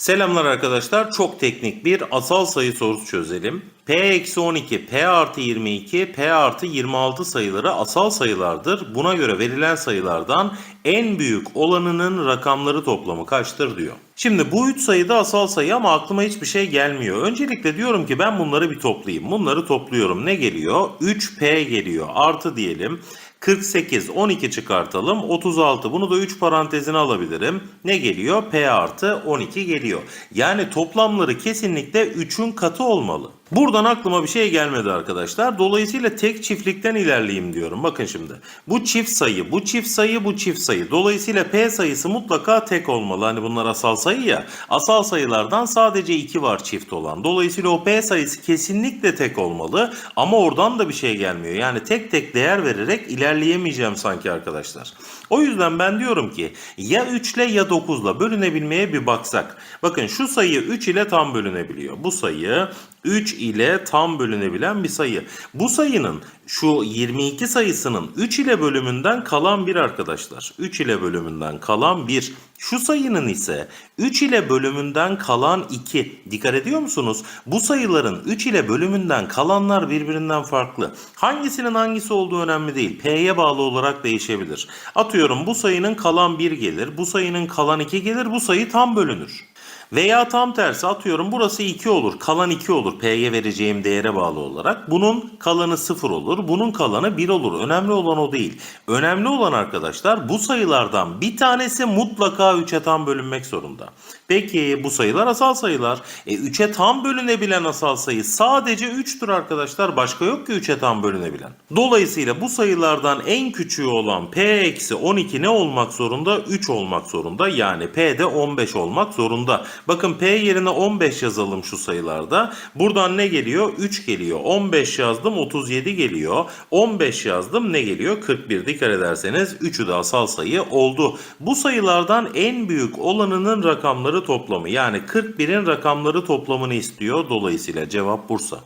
Selamlar arkadaşlar. Çok teknik bir asal sayı sorusu çözelim. P-12, P artı 22, P artı 26 sayıları asal sayılardır. Buna göre verilen sayılardan en büyük olanının rakamları toplamı kaçtır diyor. Şimdi bu üç sayı da asal sayı ama aklıma hiçbir şey gelmiyor. Öncelikle diyorum ki ben bunları bir toplayayım. Bunları topluyorum. Ne geliyor? 3P geliyor. Artı diyelim. 48, 12 çıkartalım. 36. Bunu da 3 parantezine alabilirim. Ne geliyor? P artı 12 geliyor. Yani toplamları kesinlikle 3'ün katı olmalı. Buradan aklıma bir şey gelmedi arkadaşlar. Dolayısıyla tek çiftlikten ilerleyeyim diyorum. Bakın şimdi. Bu çift sayı, bu çift sayı, bu çift sayı. Dolayısıyla P sayısı mutlaka tek olmalı. Hani bunlar asal sayı ya. Asal sayılardan sadece 2 var çift olan. Dolayısıyla o P sayısı kesinlikle tek olmalı. Ama oradan da bir şey gelmiyor. Yani tek tek değer vererek ilerleyemeyeceğim sanki arkadaşlar. O yüzden ben diyorum ki ya 3 ile ya 9 ile bölünebilmeye bir baksak. Bakın şu sayı 3 ile tam bölünebiliyor. Bu sayı 3 ile tam bölünebilen bir sayı. Bu sayının şu 22 sayısının 3 ile bölümünden kalan bir arkadaşlar. 3 ile bölümünden kalan bir. Şu sayının ise 3 ile bölümünden kalan 2. Dikkat ediyor musunuz? Bu sayıların 3 ile bölümünden kalanlar birbirinden farklı. Hangisinin hangisi olduğu önemli değil. P'ye bağlı olarak değişebilir. Atıyorum bu sayının kalan 1 gelir. Bu sayının kalan 2 gelir. Bu sayı tam bölünür. Veya tam tersi atıyorum burası 2 olur. Kalan 2 olur P'ye vereceğim değere bağlı olarak. Bunun kalanı 0 olur. Bunun kalanı 1 olur. Önemli olan o değil. Önemli olan arkadaşlar bu sayılardan bir tanesi mutlaka 3'e tam bölünmek zorunda. Peki bu sayılar asal sayılar. E 3'e tam bölünebilen asal sayı sadece 3'tür arkadaşlar. Başka yok ki 3'e tam bölünebilen. Dolayısıyla bu sayılardan en küçüğü olan P-12 ne olmak zorunda? 3 olmak zorunda. Yani P'de 15 olmak zorunda. Bakın P yerine 15 yazalım şu sayılarda. Buradan ne geliyor? 3 geliyor. 15 yazdım 37 geliyor. 15 yazdım ne geliyor? 41 dikkat ederseniz 3'ü de asal sayı oldu. Bu sayılardan en büyük olanının rakamları toplamı yani 41'in rakamları toplamını istiyor. Dolayısıyla cevap Bursa.